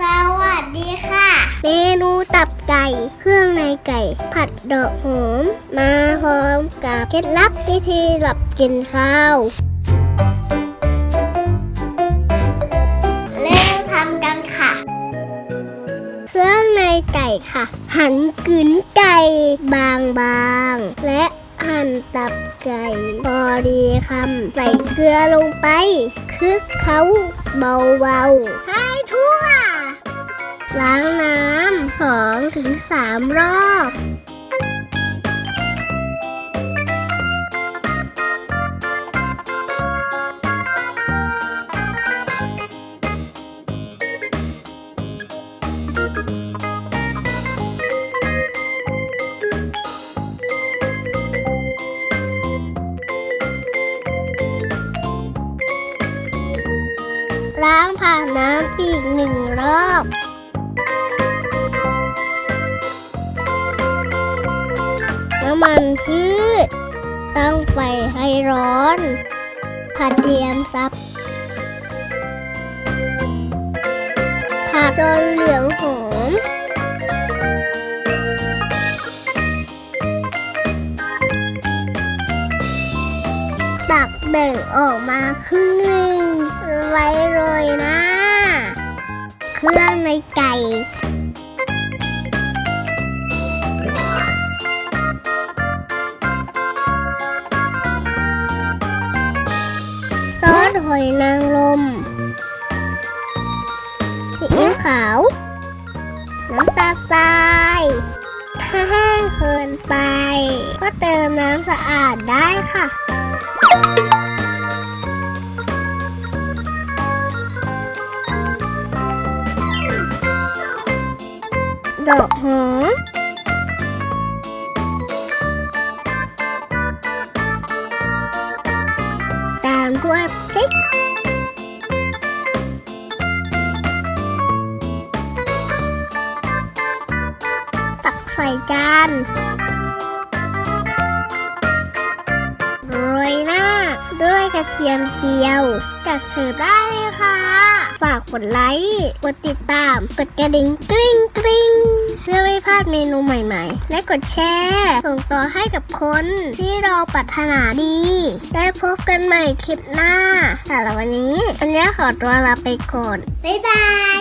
สวัสดีค่ะ เมนูตับไก่ เครื่องในไก่ ผัดดอกหอม มาพร้อมกับเคล็ดลับวิธีหลับกินข้าว เริ่มทำกันค่ะ เครื่องในไก่ค่ะ หั่นกึนไก่บางๆ และหั่นตับไก่พอดีคำใส่เกลือลงไปคลึกเขาเบาๆ ให้ทั่ว ล้างน้ำสองถึงสามรอบ ล้างผ่านน้ำอีกหนึ่งรอบ ไฟให้ร้อน ผัดเทียมซับผัดจนเหลืองหอม ตักแบ่งออกมาครึ่งหนึ่งไว้โรยหน้า เครื่องในไก่ หอยนางรมซีอิ๊วขาว น้ำตาลทรายถ้าแห้งเกินไป ก็เติมน้ำสะอาดได้ค่ะ ดอกหอม ตามด้วยพริก ตักใส่จาน กระเทียมเจียว จัดเสิร์ฟได้เลยค่ะ ฝากกดไลค์ กดติดตาม กดกระดิ่งกริ๊งกริ๊งเพื่อไม่พลาดเมนูใหม่ๆ และกดแชร์ ส่งต่อให้กับคนที่เราปรารถนาดี ได้พบกันใหม่คลิปหน้าสำหรับวันนี้อันนี้ขอตัวลาไปก่อน บ๊ายบาย